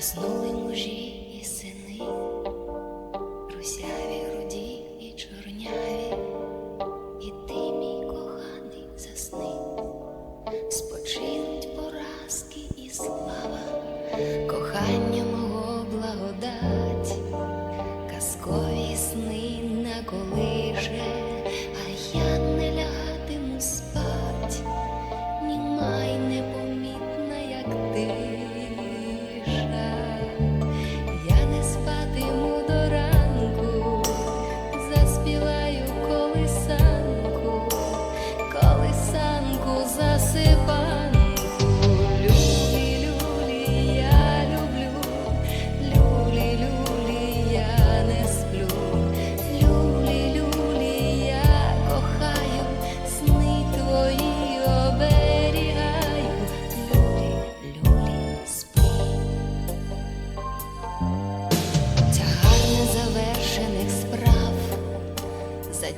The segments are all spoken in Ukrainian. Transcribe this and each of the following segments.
Passe no.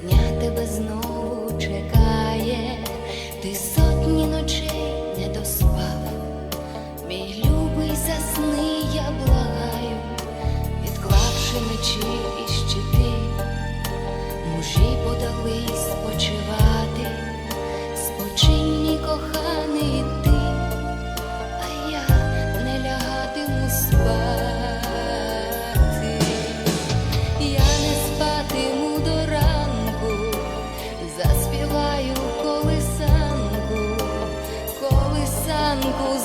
Дня тебе знову чекає, ти сотні ночей не доспав, мій любий засни, я благаю, відклавши мечі і щити, мужі подали.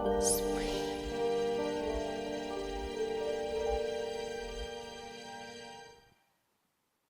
Spirit.